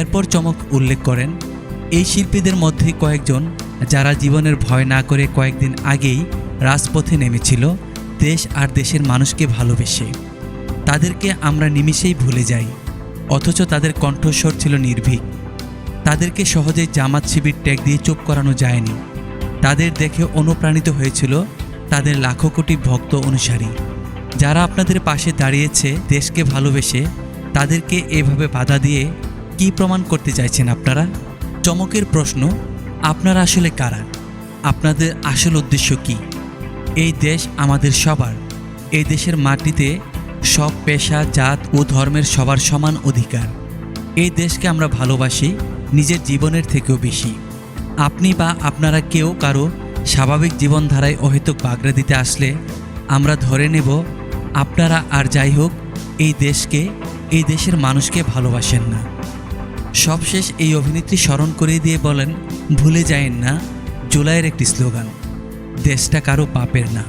এরপর চমক উল্লেখ করেন, এই শিল্পীদের মধ্যে কয়েকজন যারা জীবনের ভয় না করে কয়েকদিন আগেই রাজপথে নেমেছিল, দেশ আর দেশের মানুষকে ভালোবেসে। তাদেরকে আমরা নিমিষেই ভুলে যাই, অথচ তাদের কণ্ঠস্বর ছিল নির্ভীক। তাদেরকে সহজেই জামাত শিবির ট্যাগ দিয়ে চুপ করানো যায়নি। তাদের দেখে অনুপ্রাণিত হয়েছিল তাদের লাখো কোটি ভক্ত অনুসারী। যারা আপনাদের পাশে দাঁড়িয়েছে, দেশকে ভালোবেসে, তাদেরকে এভাবে বাধা দিয়ে কি প্রমাণ করতে চাইছেন আপনারা? চমকের প্রশ্ন, আপনারা আসলে কারা? আপনাদের আসল উদ্দেশ্য কি? এই দেশ আমাদের সবার। এই দেশের মাটিতে সব পেশা, জাত ও ধর্মের সবার সমান অধিকার। এই দেশকে আমরা ভালোবাসি, নিজের জীবনের থেকেও বেশি। আপনি বা আপনারা কেউ কারও স্বাভাবিক জীবনধারায় অহেতুক বাগড়া দিতে আসলে আমরা ধরে নেব, আপনারা আর যাই হোক, এই দেশকে, এই দেশের মানুষকে ভালোবাসেন না। সবশেষ এই অভিনেত্রী স্মরণ করে দিয়ে বলেন, ভুলে যায়েন না, জুলাইয়ের একটি স্লোগান, দেশটা কারও পাপের না।